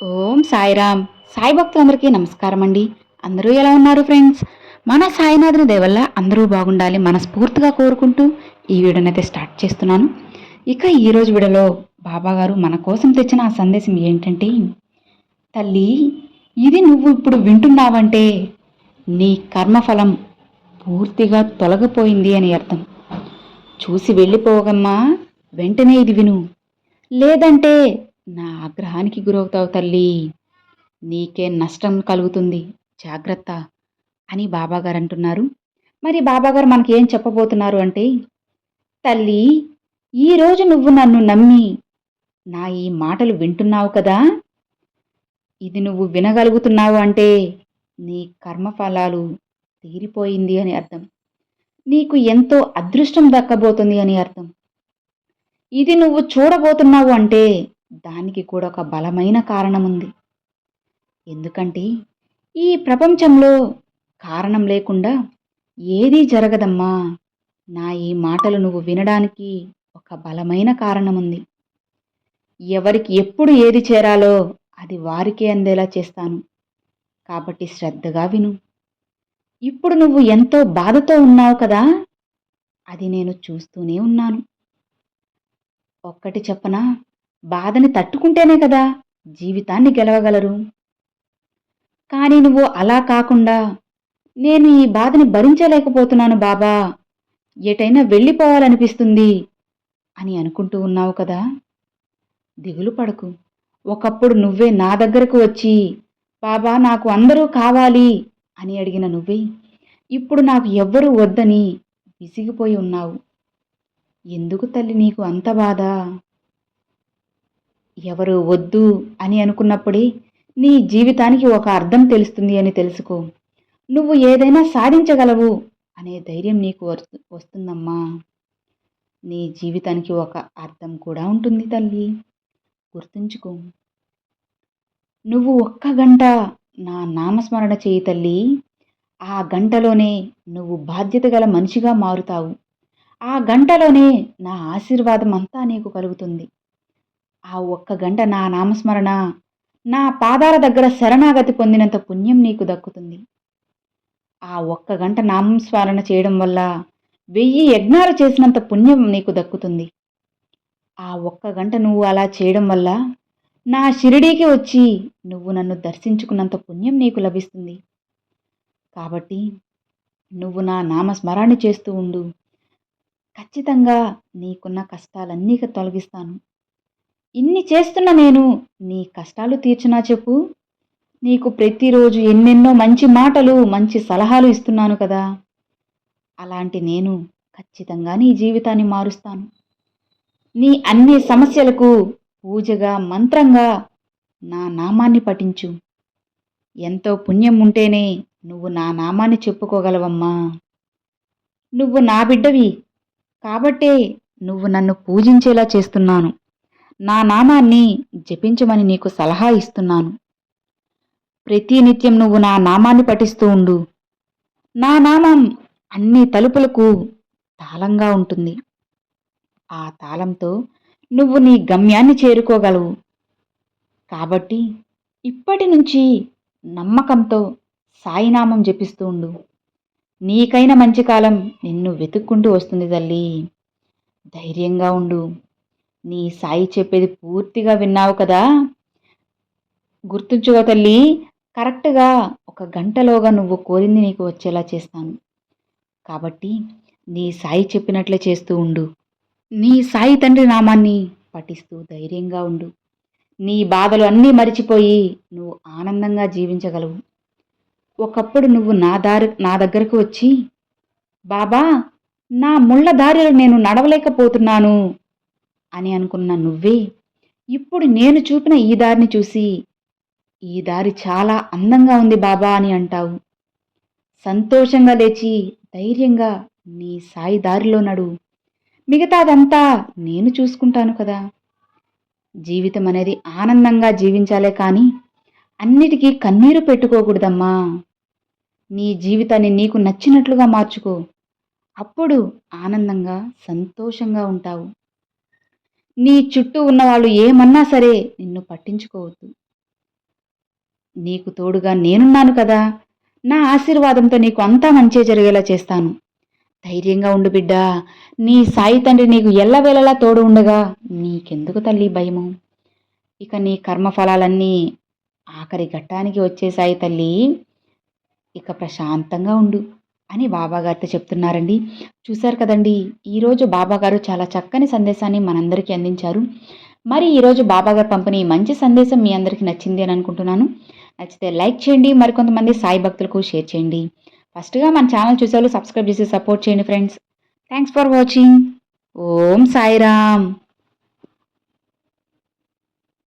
ఓం సాయిరామ్. సాయి భక్తులందరికీ నమస్కారం అండి అందరూ ఎలా ఉన్నారు ఫ్రెండ్స్? మన సాయినాథుని దేవల్ల అందరూ బాగుండాలి మనస్ఫూర్తిగా కోరుకుంటూ ఈ వీడియోని అయితే స్టార్ట్ చేస్తున్నాను. ఇక ఈరోజు వీడియోలో బాబా గారు మన కోసం తెచ్చిన ఆ సందేశం ఏంటంటే తల్లి ఇది నువ్వు ఇప్పుడు వింటున్నావంటే నీ కర్మఫలం పూర్తిగా తొలగిపోయింది అని అర్థం. చూసి వెళ్ళిపోగమ్మా వెంటనే ఇది విను. లేదంటే నా ఆగ్రహానికి గురవుతావు తల్లి. నీకే నష్టం కలుగుతుంది. జాగ్రత్త అని బాబాగారు అంటున్నారు. మరి బాబాగారు మనకి ఏం చెప్పబోతున్నారు అంటే తల్లి ఈరోజు నువ్వు నన్ను నమ్మి నా ఈ మాటలు వింటున్నావు కదా. ఇది నువ్వు వినగలుగుతున్నావు అంటే నీ కర్మఫలాలు తీరిపోయింది అని అర్థం. నీకు ఎంతో అదృష్టం దక్కబోతుంది అని అర్థం. ఇది నువ్వు చూడబోతున్నావు అంటే దానికి కూడా ఒక బలమైన కారణం ఉంది ఎందుకంటే ఈ ప్రపంచంలో కారణం లేకుండా ఏదీ జరగదమ్మా. నా ఈ మాటలు నువ్వు వినడానికి ఒక బలమైన కారణం ఉంది ఎవరికి ఎప్పుడు ఏది చేరాలో అది వారికే అందేలా చేస్తాను. కాబట్టి శ్రద్ధగా విను. ఇప్పుడు నువ్వు ఎంతో బాధతో ఉన్నావు కదా అది నేను చూస్తూనే ఉన్నాను. ఒక్కటి చెప్పనా? బాధని తట్టుకుంటేనే కదా జీవితాన్ని గెలవగలరు. కానీ నువ్వు అలా కాకుండా నేను ఈ బాధని భరించలేకపోతున్నాను బాబా. ఎటైనా వెళ్ళిపోవాలనిపిస్తుంది అని అనుకుంటూ ఉన్నావు కదా. దిగులు పడకు. ఒకప్పుడు నువ్వే నా దగ్గరకు వచ్చి బాబా నాకు అందరూ కావాలి అని అడిగిన నువ్వే ఇప్పుడు నాకు ఎవ్వరూ వద్దని విసిగిపోయి ఉన్నావు. ఎందుకు తల్లి నీకు అంత బాధ? ఎవరు వద్దు అని అనుకున్నప్పుడే నీ జీవితానికి ఒక అర్థం తెలుస్తుంది అని తెలుసుకో. నువ్వు ఏదైనా సాధించగలవు అనే ధైర్యం నీకు వస్తు- వస్తుందమ్మా. నీ జీవితానికి ఒక అర్థం కూడా ఉంటుంది తల్లి. గుర్తుంచుకో. నువ్వు ఒక్క గంట నా నామస్మరణ చేయి తల్లి. ఆ గంటలోనే నువ్వు బాధ్యత గల మనిషిగా మారుతావు. ఆ గంటలోనే నా ఆశీర్వాదం అంతా నీకు కలుగుతుంది. ఆ ఒక్క గంట నా నామస్మరణ నా పాదాల దగ్గర శరణాగతి పొందినంత పుణ్యం నీకు దక్కుతుంది. ఆ ఒక్క గంట నామస్మరణ చేయడం వల్ల వెయ్యి యజ్ఞాలు చేసినంత పుణ్యం నీకు దక్కుతుంది. ఆ ఒక్క గంట నువ్వు అలా చేయడం వల్ల నా షిరిడీకి వచ్చి నువ్వు నన్ను దర్శించుకున్నంత పుణ్యం నీకు లభిస్తుంది. కాబట్టి నువ్వు నా నామస్మరాన్ని చేస్తూ ఉండు. ఖచ్చితంగా నీకున్న కష్టాలన్నీ తొలగిస్తాను. ఇన్ని చేస్తున్న నేను నీ కష్టాలు తీర్చినా చెప్పు. నీకు ప్రతిరోజు ఎన్నెన్నో మంచి మాటలు మంచి సలహాలు ఇస్తున్నాను కదా. అలాంటి నేను ఖచ్చితంగా నీ జీవితాన్ని మారుస్తాను. నీ అన్ని సమస్యలకు పూజగా మంత్రంగా నా నామాన్ని పఠించు. ఎంతో పుణ్యం ఉంటేనే నువ్వు నా నామాన్ని చెప్పుకోగలవమ్మా. నువ్వు నా బిడ్డవి కాబట్టే నువ్వు నన్ను పూజించేలా చేస్తున్నాను. నా నామాన్ని జపించమని నీకు సలహా ఇస్తున్నాను. ప్రతినిత్యం నువ్వు నా నామాన్ని పఠిస్తూ ఉండు. నా నామం అన్ని తలుపులకు తాళంగా ఉంటుంది. ఆ తాళంతో నువ్వు నీ గమ్యాన్ని చేరుకోగలవు. కాబట్టి ఇప్పటి నుంచి నమ్మకంతో సాయినామం జపిస్తూ ఉండు. నీకైన మంచి కాలం నిన్ను వెతుక్కుంటూ వస్తుంది తల్లి. ధైర్యంగా ఉండు. నీ సాయి చెప్పేది పూర్తిగా విన్నావు కదా? గుర్తుంచుకో తల్లి కరెక్ట్గా ఒక గంటలోగా నువ్వు కోరింది నీకు వచ్చేలా చేస్తాను. కాబట్టి నీ సాయి చెప్పినట్లే చేస్తూ ఉండు. నీ సాయి తండ్రి నామాన్ని పఠిస్తూ ధైర్యంగా ఉండు. నీ బాధలు అన్నీ మరిచిపోయి నువ్వు ఆనందంగా జీవించగలవు. ఒకప్పుడు నువ్వు నా దారి నా దగ్గరకు వచ్చి బాబా నా ముళ్ళ దారిలో నేను నడవలేకపోతున్నాను. అని అనుకున్న నువ్వే ఇప్పుడు నేను చూపిన ఈ దారిని చూసి ఈ దారి చాలా అందంగా ఉంది బాబా అని అంటావు. సంతోషంగా లేచి ధైర్యంగా నీ సాయి దారిలో నడు. మిగతాదంతా నేను చూసుకుంటాను కదా. జీవితం అనేది ఆనందంగా జీవించాలే కానీ అన్నిటికీ కన్నీరు పెట్టుకోకూడదమ్మా. నీ జీవితాన్ని నీకు నచ్చినట్లుగా మార్చుకో. అప్పుడు ఆనందంగా సంతోషంగా ఉంటావు. నీ చుట్టూ ఉన్నవాళ్ళు ఏమన్నా సరే నిన్ను పట్టించుకోవద్దు. నీకు తోడుగా నేనున్నాను కదా నా ఆశీర్వాదంతో నీకు అంతా మంచి జరిగేలా చేస్తాను. ధైర్యంగా ఉండు బిడ్డా నీ సాయి తండ్రి నీకు ఎల్లవేళలా తోడు ఉండగా నీకెందుకు తల్లి భయము? ఇక నీ కర్మఫలాలన్నీ ఆఖరి ఘట్టానికి వచ్చేసాయి తల్లి ఇక ప్రశాంతంగా ఉండు. అని బాబాగారితో చెప్తున్నారండి. చూశారు కదండి ఈరోజు బాబాగారు చాలా చక్కని సందేశాన్ని మనందరికీ అందించారు. మరి ఈరోజు బాబాగారు పంపిణీ మంచి సందేశం మీ అందరికీ నచ్చింది అని అనుకుంటున్నాను. నచ్చితే లైక్ చేయండి మరికొంతమంది సాయి భక్తులకు షేర్ చేయండి. ఫస్ట్గా మన ఛానల్ చూసేవాళ్ళు సబ్స్క్రైబ్ చేసి సపోర్ట్ చేయండి friends. Thanks for watching. Om Sairam.